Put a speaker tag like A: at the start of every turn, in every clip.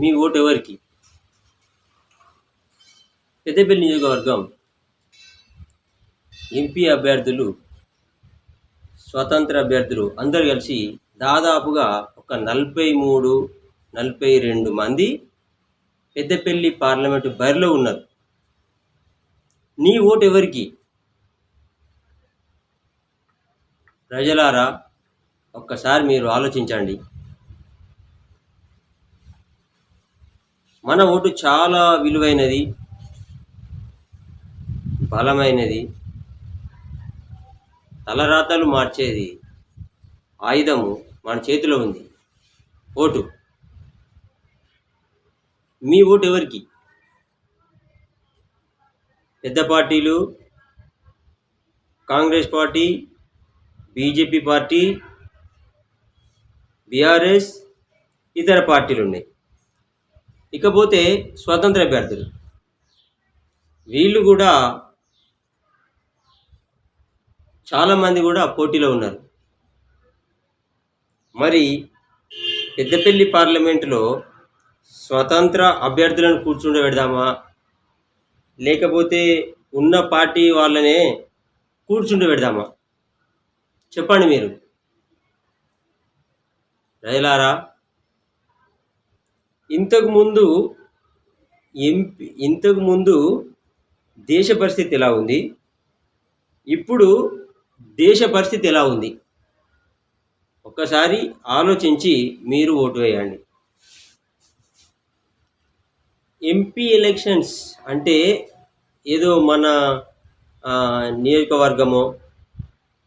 A: మీ vote ఎవరికి? పెద్దపల్లి నియోజకవర్గం MP అభ్యర్థులు స్వతంత్ర అభ్యర్థులు అందరూ కలిసి దాదాపుగా ఒక నలభై మూడు నలభై రెండు మంది పెద్దపల్లి పార్లమెంటు బరిలో ఉన్నారు. నీ ఓటు ఎవరికి? ప్రజలారా ఒక్కసారి మీరు ఆలోచించండి. మన ఓటు చాలా విలువైనది బలమైనది తలరాతలు మార్చేది ఆయుధము మన చేతిలో ఉంది. ఓటు. మీ ఓటు ఎవరికి? పెద్ద పార్టీలు Congress party BJP party BRS ఇతర పార్టీలు ఉన్నాయి. ఇకపోతే స్వతంత్ర అభ్యర్థులు. వీళ్ళు కూడా చాలామంది కూడా పోటీలో ఉన్నారు. మరి పెద్దపల్లి పార్లమెంటులో స్వతంత్ర అభ్యర్థులను కూర్చుండబెడదామా? లేకపోతే ఉన్న పార్టీ వాళ్ళనే కూర్చుండబెడదామా? చెప్పండి మీరు. ప్రజలారా ఇంతకు ముందు ఎంపీ ఇంతకు ముందు దేశ పరిస్థితి ఎలా ఉంది? ఇప్పుడు దేశ పరిస్థితి ఎలా ఉంది? ఒక్కసారి ఆలోచించి మీరు ఓటు వేయండి. ఎంపీ ఎలక్షన్స్ అంటే ఏదో మన నియోజకవర్గమో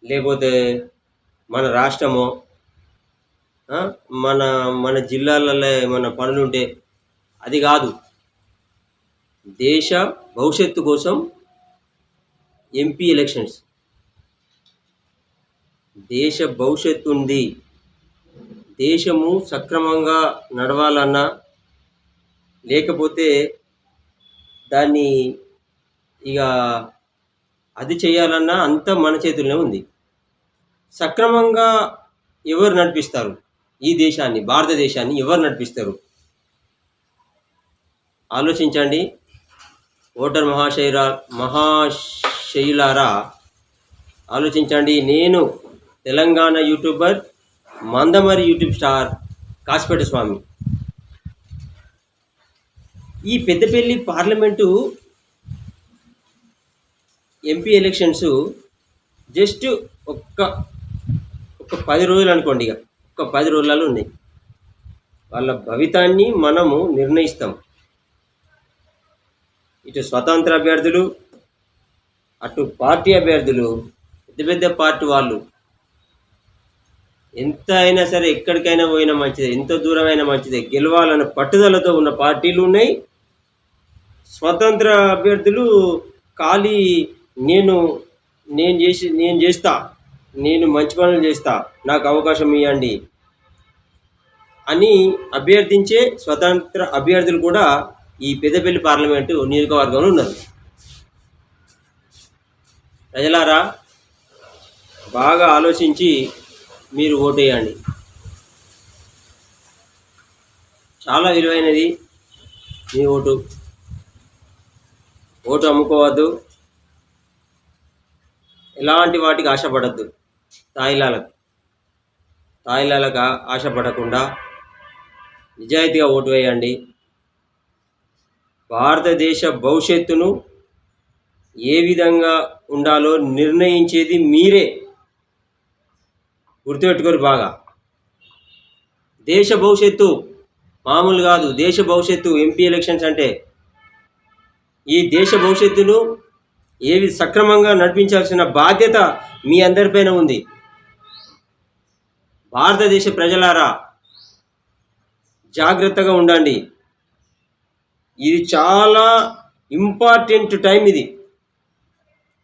A: లేకపోతే మన రాష్ట్రమో మన మన జిల్లాలలో ఏమైనా పనులుంటే అది కాదు. దేశ భవిష్యత్తు కోసం ఎంపీ ఎలక్షన్స్. దేశ భవిష్యత్తు ఉంది. దేశము సక్రమంగా నడవాలన్నా లేకపోతే దాన్ని ఇక అది చేయాలన్నా అంతా మన చేతుల్లోనే ఉంది. సక్రమంగా ఎవరు నడిపిస్తారు? ఈ దేశాన్ని భారతదేశాన్ని ఎవరు నడిపిస్తారు? ఆలోచించండి. ఓటర్ మహాశైరా మహాశైలారా ఆలోచించండి. నేను Telangana YouTuber Mandamarri YouTube star Kasipeta Swamy. ఈ Peddapalli parliament MP elections just ఒక్క ఒక పది రోజులు అనుకోండి ఇక. ఒక పది రోజులలో ఉన్నాయి. వాళ్ళ భవితాన్ని మనము నిర్ణయిస్తాం. ఇటు స్వతంత్ర అభ్యర్థులు అటు పార్టీ అభ్యర్థులు పెద్ద పెద్ద పార్టీ వాళ్ళు ఎంత అయినా సరే ఎక్కడికైనా పోయినా మంచిదే ఎంత దూరమైనా మంచిదే గెలవాలన్న పట్టుదలతో ఉన్న పార్టీలు ఉన్నాయి. స్వతంత్ర అభ్యర్థులు ఖాళీ నేను నేను చేసి నేను చేస్తా. నేను మంచి పనులు చేస్తా. నాకు అవకాశం ఇవ్వండి అని అభ్యర్థించే స్వతంత్ర అభ్యర్థులు కూడా ఈ పెద్దపల్లి పార్లమెంటు నియోజకవర్గంలో ఉన్నారు. ప్రజలారా బాగా ఆలోచించి మీరు ఓటేయండి చాలా విలువైనది మీ ఓటు. ఓటు అమ్ముకోవద్దు. ఎలాంటి వాటికి ఆశపడద్దు. తాయిలాలకు. తాయిలాలకు ఆశపడకుండా నిజాయితీగా ఓటు వేయండి. భారతదేశ భవిష్యత్తును ఏ విధంగా ఉండాలో నిర్ణయించేది మీరే. గుర్తుపెట్టుకోరు బాగా. దేశ భవిష్యత్తు మామూలు కాదు. దేశ భవిష్యత్తు ఎంపీ ఎలక్షన్స్ అంటే ఈ దేశ భవిష్యత్తును ఏవి సక్రమంగా నడిపించాల్సిన బాధ్యత మీ అందరిపైన ఉంది. భారతదేశ ప్రజలారా జాగ్రత్తగా ఉండండి. ఇది చాలా ఇంపార్టెంట్ టైం ఇది.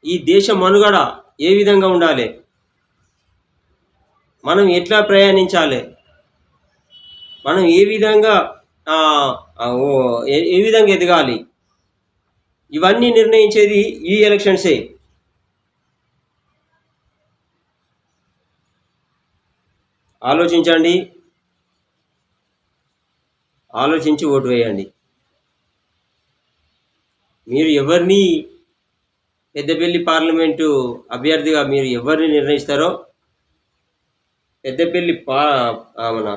A: ఈ దేశ మనుగడ ఏ విధంగా ఉండాలి? మనం ఎట్లా ప్రయాణించాలి? మనం ఏ విధంగా ఏ విధంగా ఎదగాలి? ఇవన్నీ నిర్ణయించేది ఈ ఎలక్షన్సే. ఆలోచించండి. ఆలోచించి ఓటు వేయండి. మీరు ఎవరిని పెద్దపల్లి పార్లమెంటు అభ్యర్థిగా మీరు ఎవరిని నిర్ణయిస్తారో పెద్దపల్లి పా మన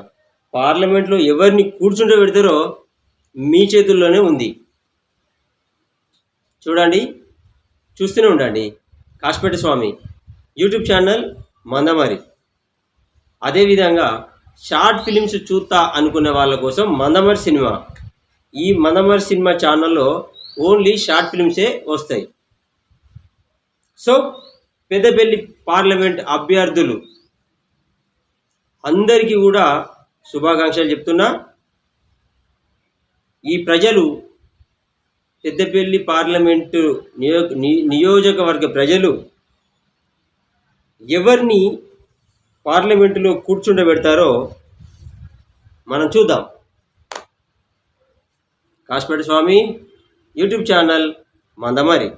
A: పార్లమెంట్లో ఎవరిని కూర్చుంటే పెడతారో మీ చేతుల్లోనే ఉంది. చూడండి చూస్తూనే ఉండండి. Kasipeta Swamy YouTube channel Mandamarri. అదేవిధంగా షార్ట్ ఫిలిమ్స్ చూస్తా అనుకునే వాళ్ళ కోసం మందమరి సినిమా. ఈ మందమరి సినిమా ఛానల్లో ఓన్లీ షార్ట్ ఫిలిమ్సే వస్తాయి. సో పెద్దపల్లి పార్లమెంట్ అభ్యర్థులు అందరికీ కూడా శుభాకాంక్షలు చెప్తున్నా. ఈ ప్రజలు పెద్దపల్లి పార్లమెంటు నియో నియోజకవర్గ ప్రజలు ఎవరిని పార్లమెంటులో కూర్చుండబెడతారో మనం చూద్దాం. Kasipeta Swamy YouTube channel Mandamarri.